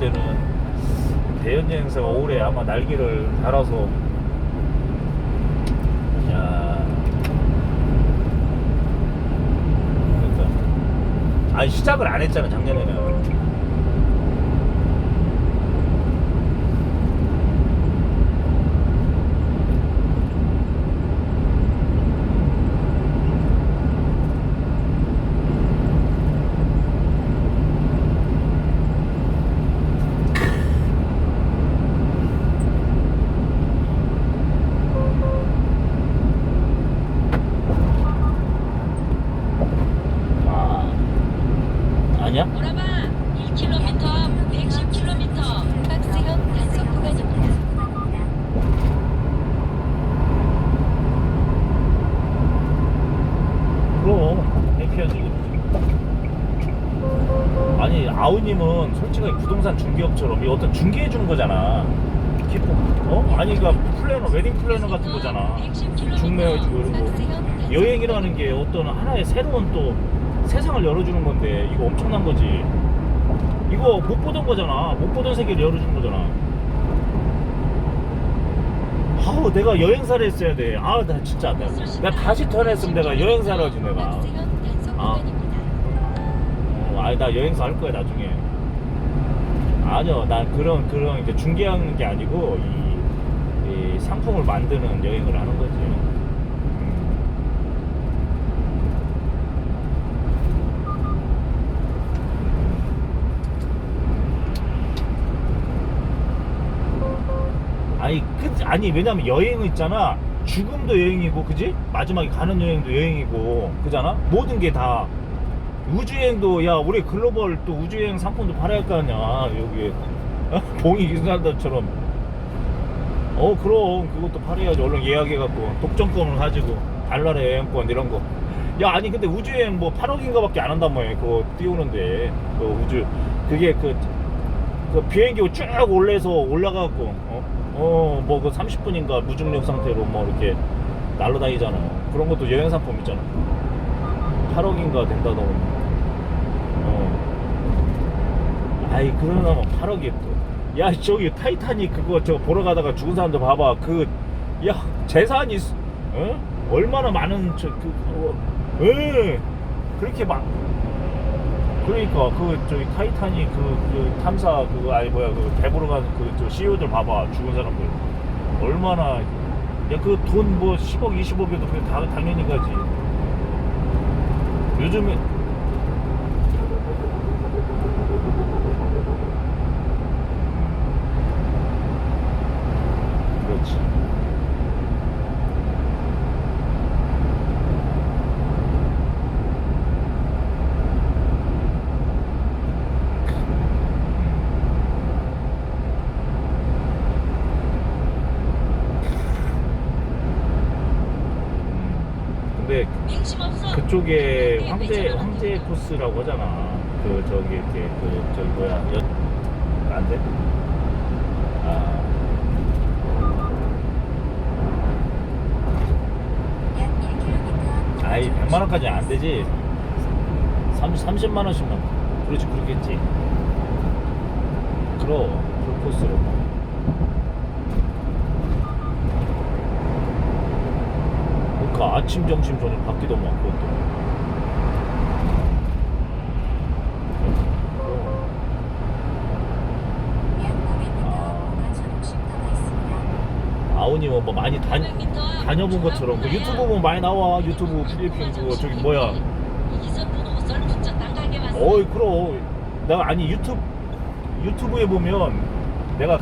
때는 대연 여행사가 올해 아마 날개를 달아서 야 그러니까 아니 시작을 안 했잖아 작년에는 아 아니야? 오라바 1km 110km 박스형 단속 구간입니다. 그럼 해피하지 아니 아우님은 솔직하게 부동산 중개업처럼 이 어떤 중개해 주는 거잖아 기쁨 어? 아니 그러니까 플래너 웨딩 플래너 같은 거잖아 중매해주고 이러고 여행이라는 게 어떤 하나의 새로운 또 세상을 열어주는 건데 이거 엄청난 거지. 이거 못 보던 거잖아. 못 보던 세계를 열어주는 거잖아. 아우 내가 여행사를 했어야 돼아 나 진짜 내가, 내가 다시 태어났으면 내가 여행사를 하지 내가. 아. 어, 아니 나 여행사 할 거야 나중에. 아니요 난 그런 그런 이제 중개하는 게 아니고 이, 이 상품을 만드는 여행을 하는 거지 아니 왜냐면 여행은 있잖아. 죽음도 여행이고 그지? 마지막에 가는 여행도 여행이고 그잖아? 모든 게 다. 우주여행도 야 우리 글로벌 또 우주여행 상품도 팔아야 할 거 아니야 여기 어? 봉이 기사들처럼. 어 그럼 그것도 팔아야지. 얼른 예약해갖고 독점권을 가지고 달나라 여행권 이런 거. 야 아니 근데 우주여행 뭐 8억인가 밖에 안 한단 말이야. 그거 띄우는데. 그 우주. 그게 그 그 비행기 쭉 올라서 올라가고 어? 뭐 그 30분인가 무중력 상태로 뭐 이렇게 날아다니잖아 그런 것도 여행 상품 있잖아. 8억인가 된다더니 어. 아이 그러나면 8억이 또야 저기 타이타닉 그거 저 보러 가다가 죽은 사람들 봐봐. 그 야 재산이 어? 얼마나 많은 저그 어, 에 그렇게 막 그러니까 그 저기 타이타닉 그, 그 탐사 그거 아니 뭐야 그 배 보러 가는 그저 CEO들 봐봐 죽은 사람들. 얼마나 야 그 돈 뭐 10억 20억에도 그게 다 당연히 가지. 요즘에 그렇지 근데. 그쪽에 황제 황제 코스라고 하잖아. 그 저기 이렇게 그 저기 뭐야 여... 안 돼? 아 아이 100만 원까지 안 되지. 30 30만 원씩만. 그렇지 그렇겠지. 그럼 그 코스로. 그러니까 아침 점심 저녁 바뀌도 막 그것도. 아우님은 뭐 많이 다, 다녀본 것처럼 그 유튜브 보면 많이 나와 유튜브 필리핀 그거 저기 뭐야. 어이 그럼 내가 아니 유튜브 유튜브에 보면 내가